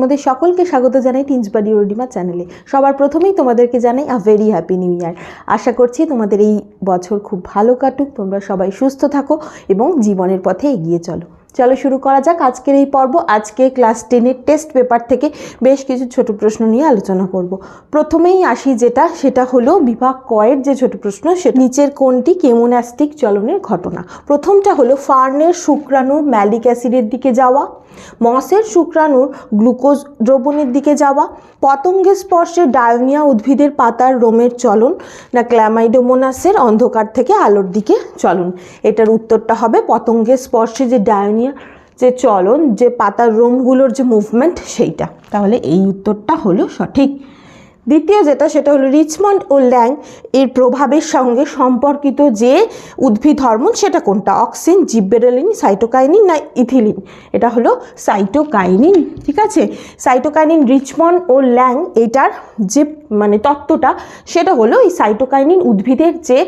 তোমাদের সকলকে স্বাগত জানাই টিন্সবাডি রোডিমা চ্যানেলে। সবার প্রথমেই তোমাদেরকে জানাই a very happy new year আশা করছি তোমাদের এই বছর খুব ভালো কাটুক, তোমরা সবাই সুস্থ থাকো এবং জীবনের পথে এগিয়ে চলো। চলো শুরু করা যাক আজকের এই পর্ব। আজকে ক্লাস টেনের টেস্ট পেপার থেকে বেশ কিছু ছোট প্রশ্ন নিয়ে আলোচনা করব। প্রথমেই আসি যেটা, সেটা হলো বিভাগ কয়ের যে ছোট প্রশ্ন সে নিচের কোনটি কেমোন্যাস্টিক চলনের ঘটনা? প্রথমটা হলো ফার্নের শুক্রাণুর ম্যালিক অ্যাসিডের দিকে যাওয়া, মসের শুক্রাণুর গ্লুকোজ দ্রবণের দিকে যাওয়া, পতঙ্গের স্পর্শে ডায়োনিয়া উদ্ভিদের পাতার রোমের চলন, না ক্ল্যামাইডোমোনাসের অন্ধকার থেকে আলোর দিকে চলন? এটার উত্তরটা হবে পতঙ্গের স্পর্শে যে ডায়োনিয়া যে চলন যে পাতার রোমগুলোর যে মুভমেন্ট সেইটা। তাহলে এই উত্তরটা হলো সঠিক। দ্বিতীয় যেটা, সেটা হলো রিচমন্ড ও ল্যাং এর প্রভাবের সঙ্গে সম্পর্কিত যে উদ্ভিদ হরমোন, সেটা কোনটা? অক্সিন, জিব্বেরেলিন, সাইটোকাইনিন না ইথিলিন? এটা হলো সাইটোকাইনিন, ঠিক আছে? সাইটোকাইনিন, রিচমন্ড ও ল্যাং এটার যে মানে তত্ত্বটা, সেটা হলো এই সাইটোকাইনিন উদ্ভিদের যে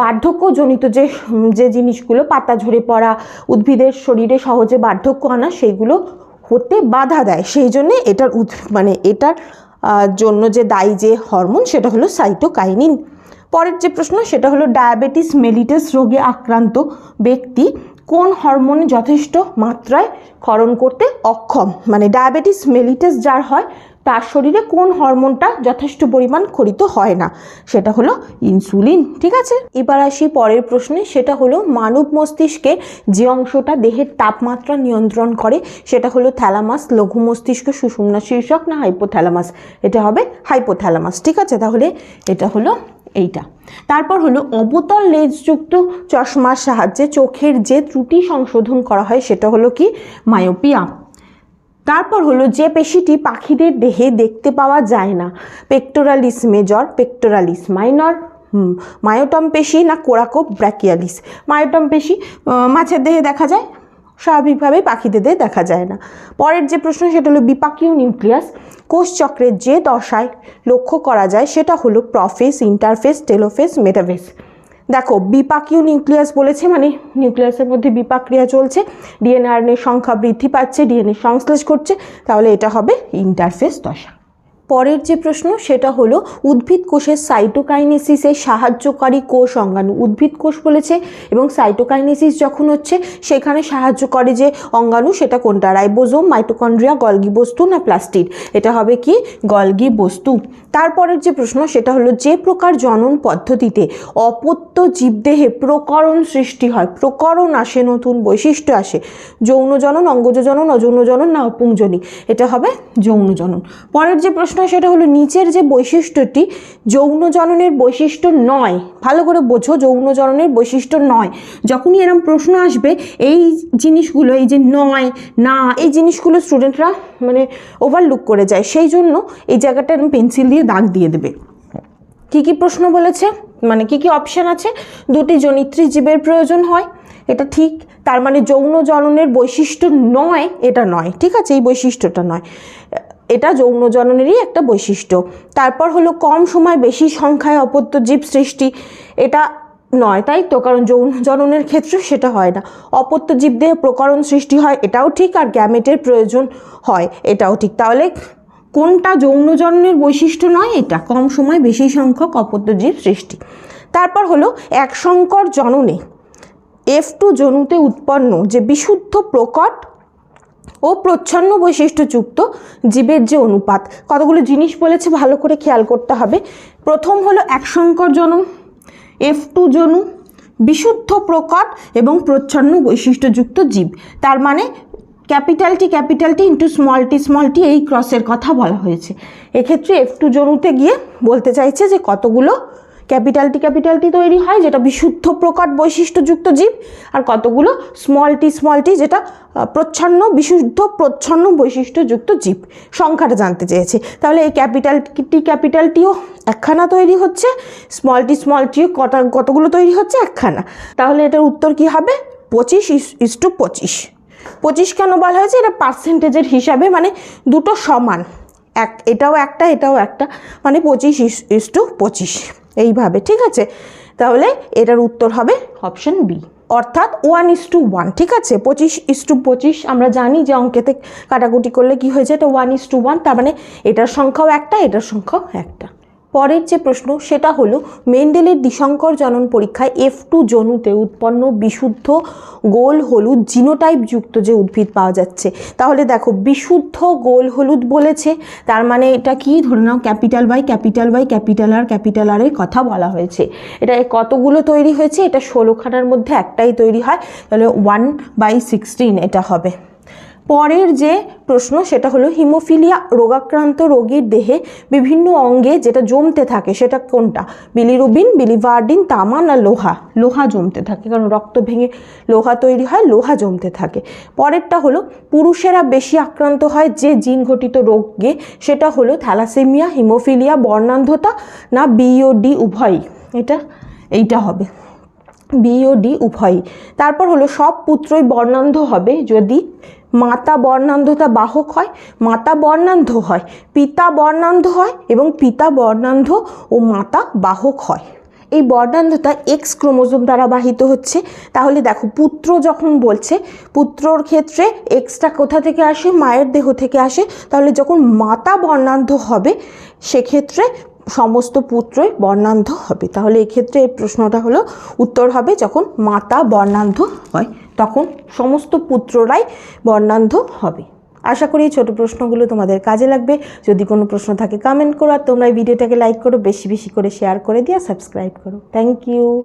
বার্ধক্যজনিত যে যে জিনিসগুলো, পাতা ঝরে পড়া, উদ্ভিদের শরীরে সহজে বার্ধক্য আনা সেইগুলো হতে বাধা দেয়। সেই জন্যে এটার মানে এটার জন্য যে দায়ী যে হরমোন, সেটা হলো সাইটোকাইনিন। পরের যে প্রশ্ন, সেটা হলো ডায়াবেটিস মেলিটাস রোগে আক্রান্ত ব্যক্তি কোন হরমোন যথেষ্ট মাত্রায় ক্ষরণ করতে অক্ষম? মানে ডায়াবেটিস মেলিটাস যার হয় তার শরীরে কোন হরমোনটা যথেষ্ট পরিমাণ খরিত হয় না? সেটা হলো ইনসুলিন, ঠিক আছে? এবার আসি পরের প্রশ্নে, সেটা হলো মানব মস্তিষ্কে যে অংশটা দেহের তাপমাত্রা নিয়ন্ত্রণ করে, সেটা হলো থ্যালামাস লঘু মস্তিষ্ক, সুষুম্না শীর্ষক না হাইপোথ্যালামাস এটা হবে হাইপোথ্যালামাস ঠিক আছে? তাহলে এটা হলো এইটা। তারপর হলো অবতল লেজযুক্ত চশমার সাহায্যে চোখের যে ত্রুটি সংশোধন করা হয়, সেটা হলো কি? মায়োপিয়া। তারপর হলো যে পেশিটি পাখিদের দেহে দেখতে পাওয়া যায় না pectoralis major pectoralis minor myotome পেশি না কোরাকো ব্র্যাকিয়ালিস মায়োটম পেশি মাছের দেহে দেখা যায়, স্বাভাবিকভাবেই পাখিদের দেহে দেখা যায় না। পরের যে প্রশ্ন, সেটা হলো বিপাকীয় নিউক্লিয়াস কোষচক্রের যে দশায় লক্ষ্য করা যায়, সেটা হলো প্রফেস, ইন্টারফেস, টেলোফেস, মেটাফেস। দেখো, বিপাকীয় নিউক্লিয়াস বলেছে মানে নিউক্লিয়াসের মধ্যে বিপাক ক্রিয়া চলছে ডিএনএ আরএনএর সংখ্যা বৃদ্ধি পাচ্ছে ডিএনএ সংশ্লেষ করছে তাহলে এটা হবে ইন্টারফেস দশা। পরের যে প্রশ্ন, সেটা হলো, উদ্ভিদ কোষের সাইটোকাইনেসিসে সাহায্যকারী কোষ অঙ্গাণু। উদ্ভিদ কোষ বলেছে, এবং সাইটোকাইনেসিস যখন হচ্ছে, সেখানে সাহায্য করে যে অঙ্গাণু, সেটা কোনটা? রাইবোজোম, মাইটোকন্ড্রিয়া, গলগি বস্তু না প্লাস্টিড? এটা হবে কি? গলগি বস্তু। তারপরের যে প্রশ্ন, সেটা হলো, যে প্রকার জনন পদ্ধতিতে অপত্য জীবদেহে প্রকরণ সৃষ্টি হয়, প্রকরণ আসে, নতুন বৈশিষ্ট্য আসে। যৌন জনন অঙ্গজ জনন অযৌন না অপুংজনী এটা হবে যৌনজনন। পরের যে প্রশ্ন সেটা হলো, নিচের যে বৈশিষ্ট্যটি যৌন জননের বৈশিষ্ট্য নয়। ভালো করে বোঝো, যৌন জননের বৈশিষ্ট্য নয়। যখনই এরম প্রশ্ন আসবে, এই জিনিসগুলো, এই যে নয়, না, এই জিনিসগুলো স্টুডেন্টরা মানে ওভারলুক করে যায়। সেই জন্য এই জায়গাটা এরম পেন্সিল দিয়ে দাগ দিয়ে দেবে। কি কি প্রশ্ন বলেছে? মানে কি কি অপশান আছে? দুটি জনিত্রী জীবের প্রয়োজন হয় এটা ঠিক, তার মানে যৌন জননের বৈশিষ্ট্য নয়, এটা নয়, ঠিক আছে? এই বৈশিষ্ট্যটা নয়। এটা যৌন জননেরই একটা বৈশিষ্ট্য। তারপর হলো কম সময় বেশি সংখ্যায় অপত্য জীব সৃষ্টি, এটা নয়, তাই তো? কারণ যৌন জননের ক্ষেত্রে সেটা হয় না। অপত্য জীবদেহে প্রকরণ সৃষ্টি হয়, এটাও ঠিক, আর গ্যামেটের প্রয়োজন হয়, এটাও ঠিক। তাহলে কোনটা যৌন জননের বৈশিষ্ট্য নয়, এটা? কম সময় বেশি সংখ্যক অপত্যজীব সৃষ্টি। তারপর হলো এক সংকর জননে এফ টু জনুতে উৎপন্ন যে বিশুদ্ধ প্রকট ও প্রচ্ছন্ন বৈশিষ্ট্যযুক্ত জীবের যে অনুপাত। কতগুলো জিনিস বলেছে ভালো করে খেয়াল করতে হবে। প্রথম হলো এক সংকর জনম এফ টু জনু, বিশুদ্ধ প্রকট এবং প্রচ্ছন্ন বৈশিষ্ট্যযুক্ত জীব। তার মানে capital T capital T into small T small T এই ক্রসের কথা বলা হয়েছে। এক্ষেত্রে এফ টু জনুতে গিয়ে বলতে চাইছে যে কতগুলো ক্যাপিটাল টি ক্যাপিটাল টি তৈরি হয়, যেটা বিশুদ্ধ প্রকট বৈশিষ্ট্যযুক্ত জীব, আর কতগুলো স্মল টি স্মল টি যেটা প্রচ্ছন্ন, বিশুদ্ধ, প্রচ্ছন্ন বৈশিষ্ট্যযুক্ত জীব, সংখ্যাটা জানতে চেয়েছে। তাহলে এই ক্যাপিটাল টি ক্যাপিটাল টিও একখানা তৈরি হচ্ছে স্মল টি স্মল কটা, কতগুলো তৈরি হচ্ছে? একখানা। তাহলে এটার উত্তর কি হবে? পঁচিশ ইস টু পঁচিশ। পঁচিশ কেন বলা হয়েছে? এটা পার্সেন্টেজের হিসাবে মানে দুটো সমান। এক, এটাও একটা এটাও একটা মানে পঁচিশ ইস টু পঁচিশ। এইভাবে, ঠিক আছে? তাহলে এটার উত্তর হবে অপশন বি অর্থাৎ ওয়ান ইস টু ওয়ান ঠিক আছে? পঁচিশ ইস টু পঁচিশ, আমরা জানি যে অঙ্কেতে কাটাকুটি করলে কি হয়ে যায়? এটা ওয়ান ইস টু ওয়ান তার মানে এটার সংখ্যাও একটা, এটার সংখ্যাও একটা। পরের যে প্রশ্ন, সেটা হলো, মেন্ডেলের দিশঙ্কর জনন পরীক্ষায় এফ টু জনুতে উৎপন্ন বিশুদ্ধ গোল হলুদ জিনোটাইপ যুক্ত যে উদ্ভিদ পাওয়া যাচ্ছে। তাহলে দেখো, বিশুদ্ধ গোল হলুদ বলেছে, তার মানে এটা কি? ধরে নাও, capital by capital by capital R capital আরের কথা বলা হয়েছে। এটা কতগুলো তৈরি হয়েছে? এটা ষোলোখানার মধ্যে একটাই তৈরি হয়, তাহলে ওয়ান বাই সিক্সটিন এটা হবে। পরের যে প্রশ্ন, সেটা হলো হিমোফিলিয়া রোগাক্রান্ত রোগীর দেহে বিভিন্ন অঙ্গে যেটা জমতে থাকে, সেটা কোনটা? বিলিরুবিন, বিলিভার্ডিন, তামা না লোহা? লোহা জমতে থাকে, কারণ রক্ত ভেঙে লোহা তৈরি হয়, লোহা জমতে থাকে। পরেরটা হলো, পুরুষেরা বেশি আক্রান্ত হয় যে জিন ঘটিত রোগে, সেটা হলো থ্যালাসেমিয়া, হিমোফিলিয়া, বর্ণান্ধতা না বিওডি উভয়ই? এটা, এইটা হবে। বি ও ডি উভয়ই। তারপর হলো, সব পুত্রই বর্ণান্ধ হবে যদি মাতা বর্ণান্ধতা বাহক হয়, মাতা বর্ণান্ধ হয়, পিতা বর্ণান্ধ হয় এবং পিতা বর্ণান্ধ ও মাতা বাহক হয়। এই বর্ণান্ধতা এক্স ক্রোমোজোম দ্বারা বাহিত হচ্ছে। তাহলে দেখো, পুত্র যখন বলছে, পুত্রর ক্ষেত্রে এক্সটা কোথা থেকে আসে? মায়ের দেহ থেকে আসে। তাহলে যখন মাতা বর্ণান্ধ হবে, সেক্ষেত্রে সমস্ত পুত্রই বর্ণান্ধ হবে। তাহলে এক্ষেত্রে এই প্রশ্নটা হলো, উত্তর হবে যখন মাতা বর্ণান্ধ হয়। তখন সমস্ত পুত্ররাই বর্ণান্ধ হবে। আশা করি এই ছোটো প্রশ্নগুলো তোমাদের কাজে লাগবে। যদি কোনো প্রশ্ন থাকে কমেন্ট করো। আর তোমরা এই ভিডিওটাকে লাইক করো, বেশি বেশি করে শেয়ার করে দিয়ে সাবস্ক্রাইব করো। Thank you